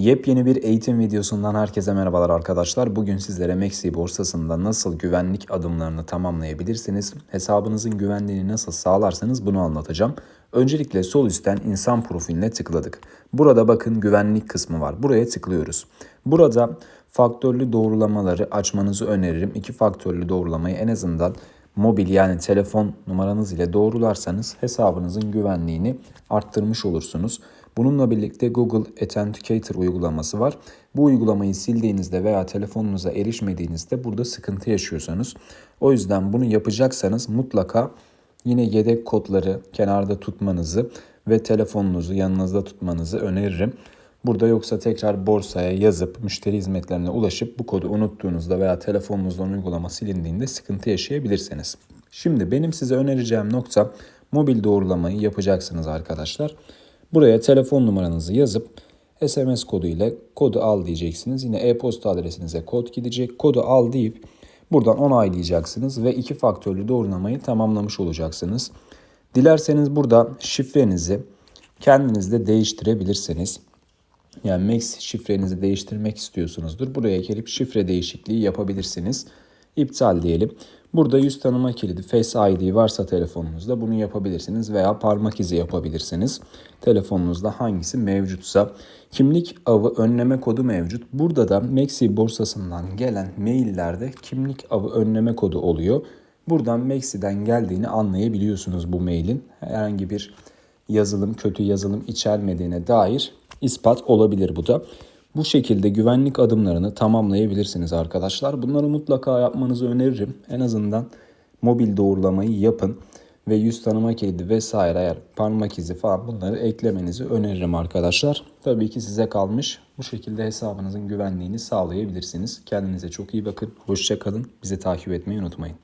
Yepyeni bir eğitim videosundan herkese merhabalar arkadaşlar. Bugün sizlere Maxi borsasında nasıl güvenlik adımlarını tamamlayabilirsiniz, hesabınızın güvenliğini nasıl sağlarsanız bunu anlatacağım. Öncelikle sol üstten insan profiline tıkladık. Burada bakın güvenlik kısmı var. Buraya tıklıyoruz. Burada faktörlü doğrulamaları açmanızı öneririm. İki faktörlü doğrulamayı en azından mobil yani telefon numaranız ile doğrularsanız hesabınızın güvenliğini arttırmış olursunuz. Bununla birlikte Google Authenticator uygulaması var. Bu uygulamayı sildiğinizde veya telefonunuza erişmediğinizde burada sıkıntı yaşıyorsanız o yüzden bunu yapacaksanız mutlaka yine yedek kodları kenarda tutmanızı ve telefonunuzu yanınızda tutmanızı öneririm. Burada yoksa tekrar borsaya yazıp müşteri hizmetlerine ulaşıp bu kodu unuttuğunuzda veya telefonunuzdan uygulama silindiğinde sıkıntı yaşayabilirsiniz. Şimdi benim size önereceğim nokta mobil doğrulamayı yapacaksınız arkadaşlar. Buraya telefon numaranızı yazıp SMS kodu ile kodu al diyeceksiniz. Yine e-posta adresinize kod gidecek. Kodu al deyip buradan onaylayacaksınız ve iki faktörlü doğrulamayı tamamlamış olacaksınız. Dilerseniz burada şifrenizi kendiniz de değiştirebilirsiniz. Yani Max şifrenizi değiştirmek istiyorsunuzdur. Buraya gelip şifre değişikliği yapabilirsiniz. İptal diyelim. Burada yüz tanıma kilidi Face ID varsa telefonunuzda bunu yapabilirsiniz veya parmak izi yapabilirsiniz. Telefonunuzda hangisi mevcutsa. Kimlik avı önleme kodu mevcut. Burada da Maxi borsasından gelen maillerde kimlik avı önleme kodu oluyor. Buradan Maxi'den geldiğini anlayabiliyorsunuz bu mailin. Herhangi bir yazılım, kötü yazılım içermediğine dair ispat olabilir bu da. Bu şekilde güvenlik adımlarını tamamlayabilirsiniz arkadaşlar. Bunları mutlaka yapmanızı öneririm. En azından mobil doğrulamayı yapın ve yüz tanıma kilidi vesaire eğer parmak izi falan bunları eklemenizi öneririm arkadaşlar. Tabii ki size kalmış. Bu şekilde hesabınızın güvenliğini sağlayabilirsiniz. Kendinize çok iyi bakın. Hoşça kalın. Bizi takip etmeyi unutmayın.